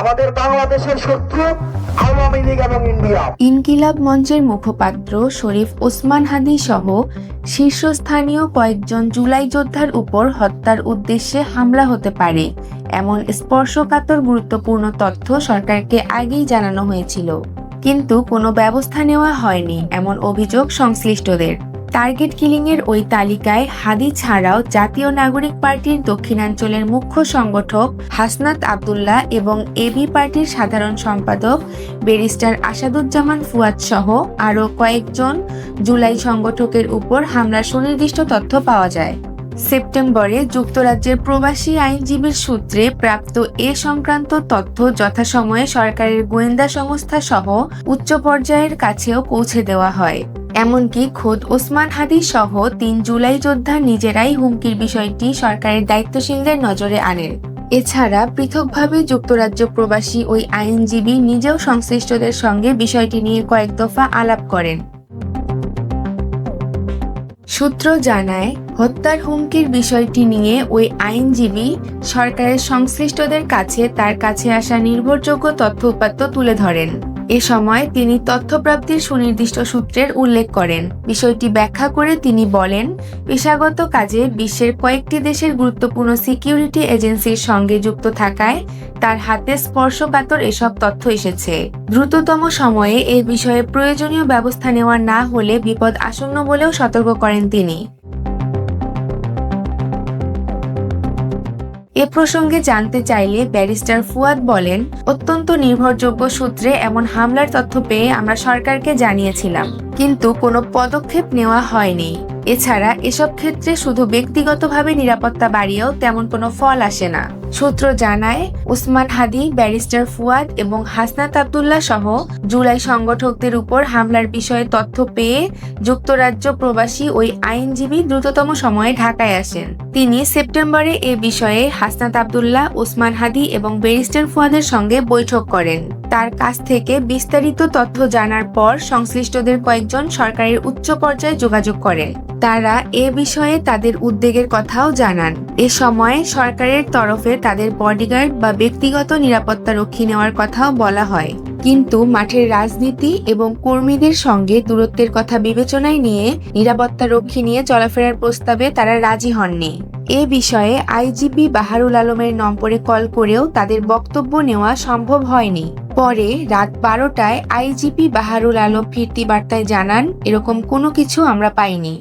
আমাদের বাংলাদেশের শত্রু, আওয়ামী লীগ এবং ইন্ডিয়া। ইনকিলাব মঞ্চের মুখপাত্র শরীফ ওসমান হাদি সহ শীর্ষস্থানীয় কয়েকজন জুলাই যোদ্ধার উপর হত্যার উদ্দেশ্যে হামলা হতে পারে, এমন স্পর্শকাতর গুরুত্বপূর্ণ তথ্য সরকারকে আগেই জানানো হয়েছিল। কিন্তু কোনো ব্যবস্থা নেওয়া হয়নি, এমন অভিযোগ সংশ্লিষ্টদের। টার্গেট কিলিংয়ের ওই তালিকায় হাদি ছাড়াও জাতীয় নাগরিক পার্টির দক্ষিণাঞ্চলের মুখ্য সংগঠক হাসনাত আবদুল্লাহ এবং এবি পার্টির সাধারণ সম্পাদক ব্যারিস্টার আসাদুজ্জামান ফুয়াদ সহ আরও কয়েকজন জুলাই সংগঠকের উপর হামলার সুনির্দিষ্ট তথ্য পাওয়া যায়। সেপ্টেম্বরে যুক্তরাজ্যের প্রবাসী আইনজীবীর সূত্রে প্রাপ্ত এ সংক্রান্ত তথ্য যথাসময়ে সরকারের গোয়েন্দা সংস্থা সহ উচ্চ পর্যায়ের কাছেও পৌঁছে দেওয়া হয়। এমনকি খোদ ওসমান হাদি সহ তিন জুলাই যোদ্ধা নিজেরাই হুমকির বিষয়টি সরকারের দায়িত্বশীলদের নজরে আনেন। এছাড়া পৃথকভাবে যুক্তরাজ্য প্রবাসী ওই আইনজীবী নিজেও সংশ্লিষ্টদের সঙ্গে বিষয়টি নিয়ে কয়েক দফা আলাপ করেন। সূত্র জানায়, হত্যার হুমকির বিষয়টি নিয়ে ওই আইনজীবী সরকারের সংশ্লিষ্টদের কাছে তার কাছে আসা নির্ভরযোগ্য তথ্য উপাত্ত তুলে ধরেন। এ সময় তিনি তথ্যপ্রাপ্তির সুনির্দিষ্ট সূত্রের উল্লেখ করেন। বিষয়টি ব্যাখ্যা করে তিনি বলেন, পেশাগত কাজে বিশ্বের কয়েকটি দেশের গুরুত্বপূর্ণ সিকিউরিটি এজেন্সির সঙ্গে যুক্ত থাকায় তার হাতে স্পর্শকাতর এসব তথ্য এসেছে। দ্রুততম সময়ে এ বিষয়ে প্রয়োজনীয় ব্যবস্থা নেওয়া না হলে বিপদ আসন্ন বলেও সতর্ক করেন তিনি। এ প্রসঙ্গে জানতে চাইলে ব্যারিস্টার ফুয়াদ বলেন, অত্যন্ত নির্ভরযোগ্য সূত্রে এমন হামলার তথ্য পেয়ে আমরা সরকারকে জানিয়েছিলাম, কিন্তু কোনো পদক্ষেপ নেওয়া হয়নি। এছাড়া এসব ক্ষেত্রে শুধু ব্যক্তিগতভাবে নিরাপত্তা বাড়িয়েও তেমন কোনো ফল আসে না। সূত্র জানায়, ওসমান হাদি, ব্যারিস্টার ফুয়াদ এবং হাসনাত আবদুল্লাহ সহ জুলাই সংগঠকদের উপর হামলার বিষয়ে তথ্য পেয়ে যুক্তরাজ্য প্রবাসী ওই আইনজীবী দ্রুততম সময়ে ঢাকায় আসেন। তিনি সেপ্টেম্বরে এ বিষয়ে হাসনাত আবদুল্লাহ, ওসমান হাদি এবং ব্যারিস্টার ফুয়াদের সঙ্গে বৈঠক করেন। তার কাছ থেকে বিস্তারিত তথ্য জানার পর সংশ্লিষ্টদের কয়েকজন সরকারের উচ্চ পর্যায়ে যোগাযোগ করে। তারা এ বিষয়ে তাদের উদ্বেগের কথাও জানান। এ সময় সরকারের তরফে তাদের বডিগার্ড বা ব্যক্তিগত নিরাপত্তা রক্ষী নেওয়ার কথাও বলা হয়। কিন্তু মাঠের রাজনীতি এবং কর্মীদের সঙ্গে দূরত্বের কথা বিবেচনায় নিয়ে নিরাপত্তা রক্ষী নিয়ে চলাফেরার প্রস্তাবে তারা রাজি হননি। এ বিষয়ে আইজিপি বাহারুল আলমের নম্বরে কল করেও তাদের বক্তব্য নেওয়া সম্ভব হয়নি। পরে রাত বারোটায় আইজিপি বাহারুল আলম ফিরতি বার্তায় জানান এরকম কোনো কিছু আমরা পাইনি।